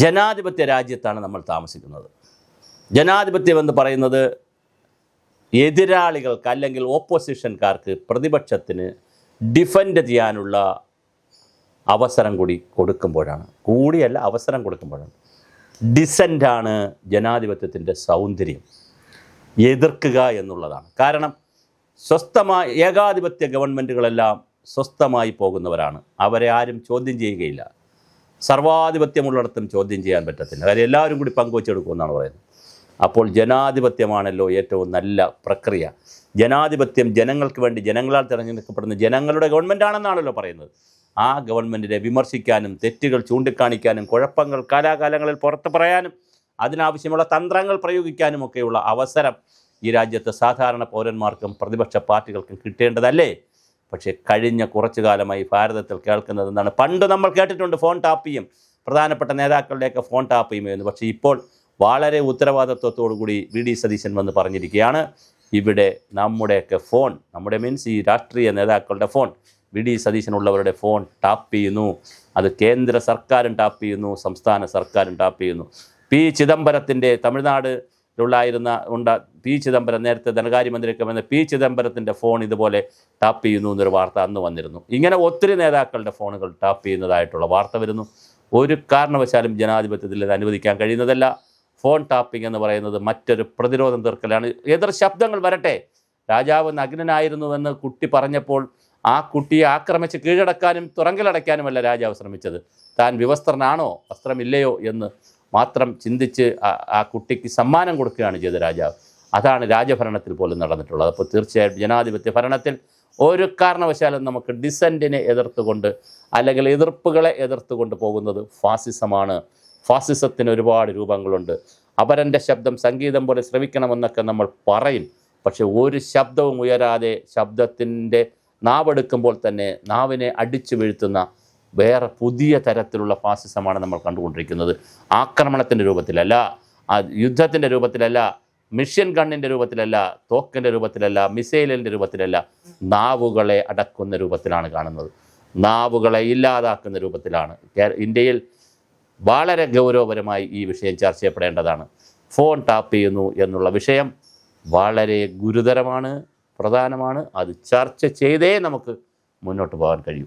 ജനാധിപത്യ രാജ്യത്താണ് നമ്മൾ താമസിക്കുന്നത്. ജനാധിപത്യം എന്ന് പറയുന്നത് എതിരാളികൾക്ക് അല്ലെങ്കിൽ ഓപ്പോസിഷൻകാർക്ക് പ്രതിപക്ഷത്തിന് ഡിഫെൻഡ് ചെയ്യാനുള്ള അവസരം കൂടി കൊടുക്കുമ്പോഴാണ്. കൂടിയല്ല അവസരം കൊടുക്കുമ്പോഴാണ്. ഡിസെന്റാണ് ജനാധിപത്യത്തിന്റെ സൗന്ദര്യം. എതിർക്കുക എന്നുള്ളതാണ്. കാരണം സ്വസ്ഥമായ ഏകാധിപത്യ ഗവൺമെന്റുകളെല്ലാം സ്വസ്ഥമായി പോകുന്നവരാണ്. അവരെ ആരും ചോദ്യം ചെയ്യുകയില്ല. സർവാധിപത്യമുള്ളിടത്തും ചോദ്യം ചെയ്യാൻ പറ്റത്തില്ല. കാര്യം എല്ലാവരും കൂടി പങ്കുവച്ചെടുക്കുമെന്നാണ് പറയുന്നത്. അപ്പോൾ ജനാധിപത്യമാണല്ലോ ഏറ്റവും നല്ല പ്രക്രിയ. ജനാധിപത്യം ജനങ്ങൾക്ക് വേണ്ടി ജനങ്ങളാൽ തിരഞ്ഞെടുക്കപ്പെടുന്ന ജനങ്ങളുടെ ഗവൺമെന്റാണെന്നാണല്ലോ പറയുന്നത്. ആ ഗവൺമെന്റിനെ വിമർശിക്കാനും തെറ്റുകൾ ചൂണ്ടിക്കാണിക്കാനും കുഴപ്പങ്ങൾ കാലാകാലങ്ങളിൽ പുറത്ത് പറയാനും അതിനാവശ്യമുള്ള തന്ത്രങ്ങൾ പ്രയോഗിക്കാനും ഒക്കെയുള്ള അവസരം ഈ രാജ്യത്തെ സാധാരണ പൗരന്മാർക്കും പ്രതിപക്ഷ പാർട്ടികൾക്കും കിട്ടേണ്ടതല്ലേ? പക്ഷേ കഴിഞ്ഞ കുറച്ചു കാലമായി ഭാരതത്തിൽ കേൾക്കുന്നത് എന്താണ്? പണ്ട് നമ്മൾ കേട്ടിട്ടുണ്ട് ഫോൺ ടാപ്പ് ചെയ്യും. പ്രധാനപ്പെട്ട നേതാക്കളുടെയൊക്കെ ഫോൺ ടാപ്പ് ചെയ്യുമെന്ന് പക്ഷേ ഇപ്പോൾ വളരെ ഉത്തരവാദിത്വത്തോടു കൂടി വി ഡി സതീശൻ വന്ന് പറഞ്ഞിരിക്കുകയാണ്. ഇവിടെ നമ്മുടെയൊക്കെ ഫോൺ നമ്മുടെ മീൻസ് ഈ രാഷ്ട്രീയ നേതാക്കളുടെ ഫോൺ വി ഡി സതീശനുള്ളവരുടെ ഫോൺ ടാപ്പ് ചെയ്യുന്നു. അത് കേന്ദ്ര സർക്കാരും ടാപ്പ് ചെയ്യുന്നു സംസ്ഥാന സർക്കാരും ടാപ്പ് ചെയ്യുന്നു. പി ചിദംബരത്തിന്റെ തമിഴ്നാടിലുള്ളായിരുന്ന ഉണ്ട പി ചിദംബരം നേരത്തെ ധനകാര്യമന്ത്രിയൊക്കെ വന്ന പി ചിദംബരത്തിന്റെ ഫോൺ ഇതുപോലെ ടാപ്പ് ചെയ്യുന്നു എന്നൊരു വാർത്ത അന്ന് വന്നിരുന്നു. ഇങ്ങനെ ഒത്തിരി നേതാക്കളുടെ ഫോണുകൾ ടാപ്പ് ചെയ്യുന്നതായിട്ടുള്ള വാർത്ത വരുന്നു. ഒരു കാരണവശാലും ജനാധിപത്യത്തിൽ ഇത് അനുവദിക്കാൻ കഴിയുന്നതല്ല. ഫോൺ ടാപ്പിംഗ് എന്ന് പറയുന്നത് മറ്റൊരു പ്രതിരോധം തീർക്കലാണ്. എതിർ ശബ്ദങ്ങൾ വരട്ടെ. രാജാവ് നഗ്നനായിരുന്നുവെന്ന് കുട്ടി പറഞ്ഞപ്പോൾ ആ കുട്ടിയെ ആക്രമിച്ച് കീഴടക്കാനും തുറങ്കലടയ്ക്കാനുമല്ല രാജാവ് ശ്രമിച്ചത്. താൻ വിവസ്ത്രനാണോ? വസ്ത്രമില്ലയോ എന്ന് മാത്രം ചിന്തിച്ച് ആ- കുട്ടിക്ക് സമ്മാനം കൊടുക്കുകയാണ് ചെയ്തത് രാജാവ്. അതാണ് രാജഭരണത്തിൽ പോലും നടന്നിട്ടുള്ളത്. അപ്പോൾ തീർച്ചയായിട്ടും ജനാധിപത്യ ഭരണത്തിൽ ഒരു കാരണവശാലും നമുക്ക് ഡിസന്റിനെ എതിർത്തുകൊണ്ട് അല്ലെങ്കിൽ എതിർപ്പുകളെ എതിർത്തുകൊണ്ട് പോകുന്നത് ഫാസിസമാണ്. ഫാസിസത്തിന് ഒരുപാട് രൂപങ്ങളുണ്ട്. അപരന്റെ ശബ്ദം സംഗീതം പോലെ ശ്രവിക്കണമെന്നൊക്കെ നമ്മൾ പറയും. പക്ഷെ ഒരു ശബ്ദവും ഉയരാതെ ശബ്ദത്തിന്റെ നാവെടുക്കുമ്പോൾ തന്നെ നാവിനെ അടിച്ചു വീഴ്ത്തുന്ന വേറെ പുതിയ തരത്തിലുള്ള ഫാസിസമാണ് നമ്മൾ കണ്ടുകൊണ്ടിരിക്കുന്നത്. ആക്രമണത്തിന്റെ രൂപത്തിലല്ല യുദ്ധത്തിന്റെ രൂപത്തിലല്ല മിഷ്യൻ ഗണ്ണിന്റെ രൂപത്തിലല്ല തോക്കിന്റെ രൂപത്തിലല്ല മിസൈലിന്റെ രൂപത്തിലല്ല നാവുകളെ അടക്കുന്ന രൂപത്തിലാണ് കാണുന്നത്. നാവുകളെ ഇല്ലാതാക്കുന്ന രൂപത്തിലാണ്. ഇന്ത്യയിൽ വളരെ ഗൗരവപരമായി ഈ വിഷയം ചർച്ച ചെയ്യപ്പെടേണ്ടതാണ്. ഫോൺ ടാപ്പ് ചെയ്യുന്നു എന്നുള്ള വിഷയം വളരെ ഗുരുതരമാണ് പ്രധാനമാണ്. അത് ചർച്ച ചെയ്തേ നമുക്ക് മുന്നോട്ട് പോകാൻ കഴിയൂ.